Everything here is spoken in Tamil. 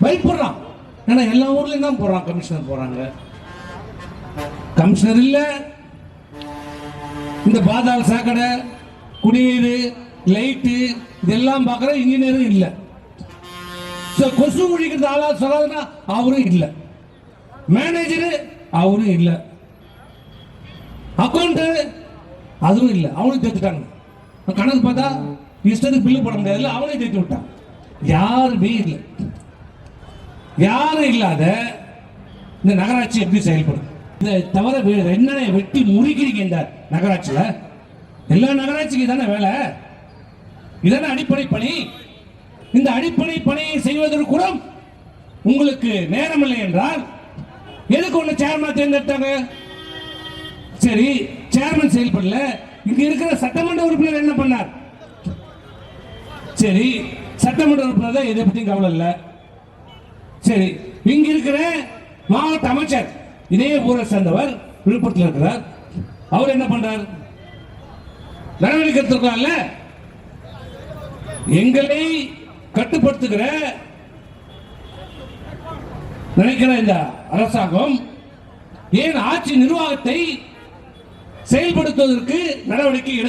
பயப்படுறான். ஏன்னா எல்லா ஊர்லேயும் தான் போறான் கமிஷனர் போறாங்க. கமிஷனர் இல்ல. இந்த பாதாள சாக்கடை குடிநீர் லைட்டு இதெல்லாம் பார்க்குற இன்ஜினியரும் இல்லை. So, கொசு குழிக்கிறது ஆளா சொல்லாதுன்னா அவரும் இல்லை. மேனேஜரு அவரும் இல்லை. அக்கௌண்ட்டு அதுவும் இல்லை. அவனும் தேத்துட்டாங்க கணக்கு பார்த்தா இஷ்டத்துக்கு பில்லு போட முடியாதுல்ல அவனையும் தேத்து விட்டான். யாருமே இல்லை. யாரும் இல்லாத இந்த நகராட்சி எப்படி செயல்படும்? இதை தவிர வேற என்னென்ன வெட்டி முறிக்கிறீங்க இந்த நகராட்சியில்? எல்லா நகராட்சிக்கு தானே வேலை? இதான அடிப்படை பணி? இந்த அடிப்படை பணியை செய்வதற்கு கூட உங்களுக்கு நேரம் இல்லை என்றால் எதுக்கு ஒன்று சேர்மன் தேர்ந்தெடுத்தாங்க? சரி சேர்மன் செயல்படல. இங்க இருக்கிற சட்டமன்ற உறுப்பினர் என்ன பண்ணார்? சரி சட்டமன்ற உறுப்பினர் தான் எதை பற்றியும் கவலை இல்லை. சரி இங்க இருக்கிற மாவட்ட அமைச்சர் இதே ஊரை சேர்ந்தவர் விழுப்புரத்தில் இருக்கிறார். அவர் என்ன பண்றார்? நடவடிக்கை எடுத்திருக்கலாம்ல எங்களை கட்டுப்படுத்துகிற நினைக்கிற இந்த அரசாங்கம் ஏன் ஆட்சி நிர்வாகத்தை செயல்படுத்துவதற்கு நடவடிக்கை எடுக்க